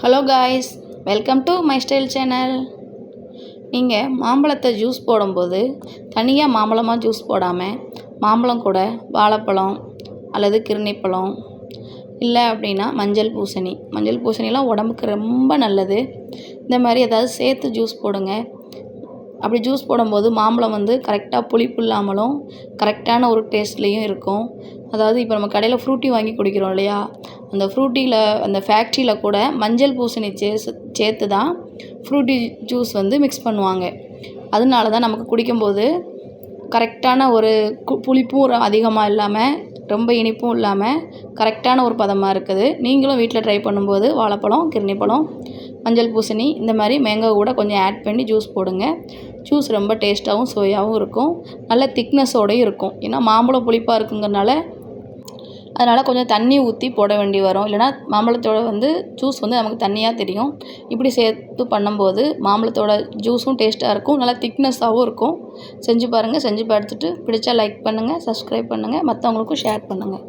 Hello guys welcome to my style channel நீங்கள் மாம்பழத்தை juice போடும்போது தனியாக மாம்பழமாக ஜூஸ் போடாமல் மாம்பழம் கூட வாழைப்பழம் அல்லது கிருணிப்பழம் இல்லை அப்படின்னா மஞ்சள் பூசணி. மஞ்சள் பூசணிலாம் உடம்புக்கு ரொம்ப நல்லது. இந்த மாதிரி ஏதாவது சேர்த்து ஜூஸ் போடுங்க. அப்படி ஜூஸ் போடும்போது மாம்பழம் வந்து கரெக்டாக புளிப்பு இல்லாமலும் கரெக்டான ஒரு டேஸ்ட்லேயும் இருக்கும். அதாவது இப்போ நம்ம கடையில் ஃப்ரூட்டி வாங்கி குடிக்கிறோம் இல்லையா? அந்த ஃப்ரூட்டியில் அந்த ஃபேக்ட்ரியில் கூட மஞ்சள் பூசணி சேஸ் சேர்த்து தான் ஃப்ரூட்டி ஜூஸ் வந்து மிக்ஸ் பண்ணுவாங்க. அதனால தான் நமக்கு குடிக்கும்போது கரெக்டான ஒரு கு புளிப்பும் ர- அதிகமாக இல்லாமல் ரொம்ப இனிப்பும் இல்லாமல் கரெக்டான ஒரு பதமாக இருக்குது. நீங்களும் வீட்டில் ட்ரை பண்ணும்போது வாழைப்பழம் கிருணிப்பழம் மஞ்சள் பூசணி இந்த மாதிரி மேங்கோ கூட கொஞ்சம் ஆட் பண்ணி ஜூஸ் போடுங்க. ஜூஸ் ரொம்ப டேஸ்ட்டாகவும் சுவையாகவும் இருக்கும். நல்ல திக்னஸோடையும் இருக்கும். ஏன்னா மாம்பழம் புளிப்பாக இருக்குங்கிறனால அதனால் கொஞ்சம் தண்ணி ஊற்றி போட வேண்டி வரும். இல்லைனா மாம்பழத்தோட வந்து ஜூஸ் வந்து நமக்கு தண்ணியாக தெரியும். இப்படி சேர்த்து பண்ணும்போது மாம்பழத்தோட ஜூஸும் டேஸ்ட்டாக இருக்கும். நல்லா திக்னஸ்ஸாகவும் இருக்கும். செஞ்சு பாருங்கள் செஞ்சு பார்த்துட்டு பிடிச்சா லைக் பண்ணுங்கள் சப்ஸ்கிரைப் பண்ணுங்கள் மற்றவங்களுக்கும் ஷேர் பண்ணுங்கள்